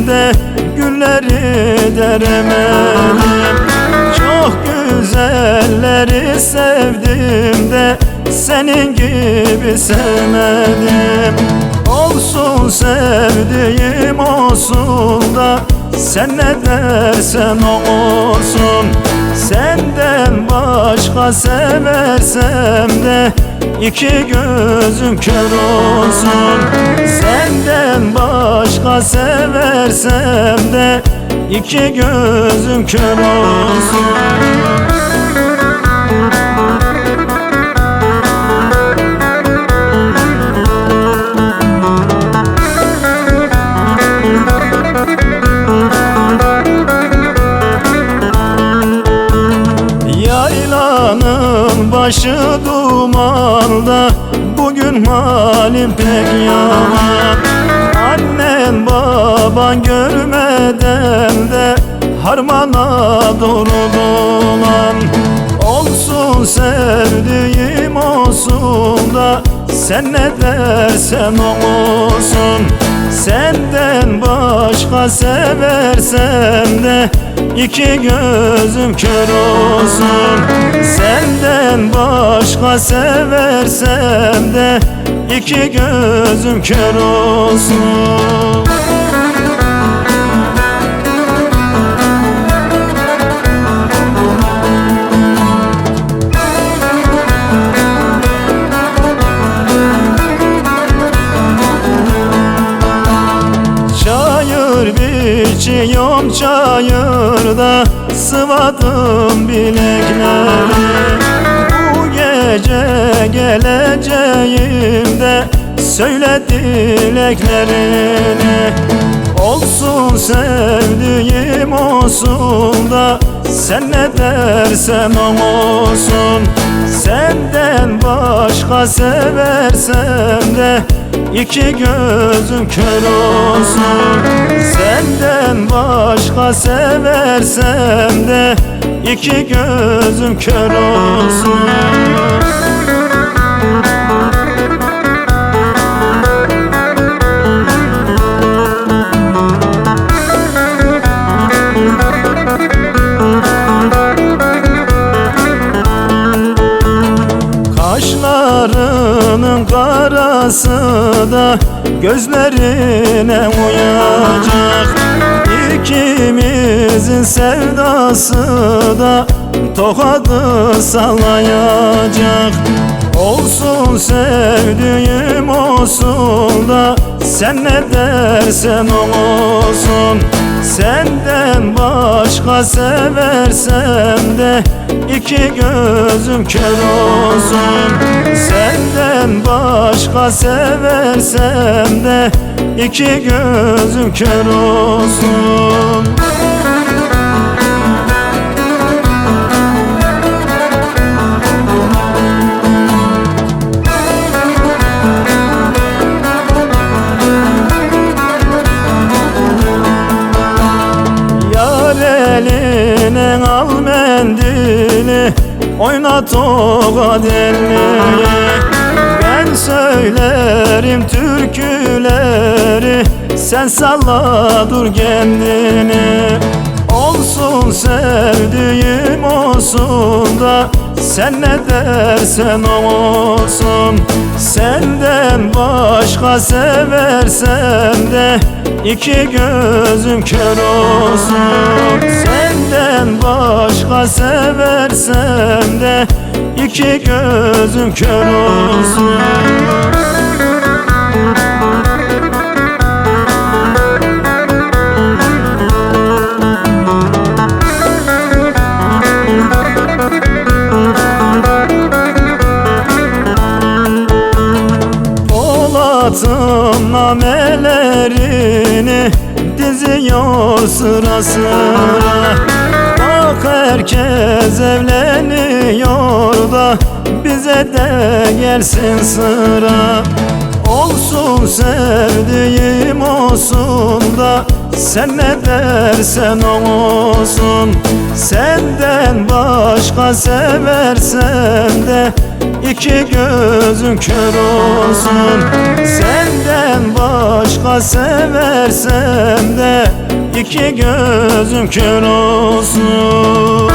Dikemedim de gülleri deremedim. Çok güzelleri sevdim de senin gibi sevmedim. Olsun sevdiğim olsun da sen ne dersen o olsun. Senden başka seversem de iki gözüm kör olsun. Senden başka seversem de iki gözüm kör olsun dumanda Bugün halim pek yaman Annen baban görmeden de Harmana doğru Olsun sevdiğim olsun da Sen ne dersen o olsun. Senden başka seversem de iki gözüm kör olsun. Senden başka seversem de iki gözüm kör olsun çayırda Sıvadım bilekleri Bu gece geleceğimde Söyle dileklerini. Olsun sevdiğim olsun da Sen ne dersen o olsun. Senden başka seversem de iki gözüm kör olsun. Senden başka seversem de iki gözüm kör olsun Karası da gözlerine uyacak. İkimizin sevdası da tokadı sallayacak. Olsun sevdiğim olsun da sen ne dersen olsun. Senden başka seversem de iki gözüm kör olsun. Senden başka seversem de iki gözüm kör olsun Oynat o kaderliği Ben söylerim türküleri. Sen salla dur kendini. Olsun sevdiğim olsun da Sen ne dersen o olsun. Senden başka seversem de iki gözüm kör olsun. Senden başka seversem iki gözüm kör olsun. Polat'ın namelerini diziyor sıra sıra. Bak herkes evleniyor da bize de gelsin sıra. Olsun sevdiğim olsun da sen ne dersen olsun. Senden başka seversem de iki gözüm kör olsun. Senden başka seversem de iki gözüm kör olsun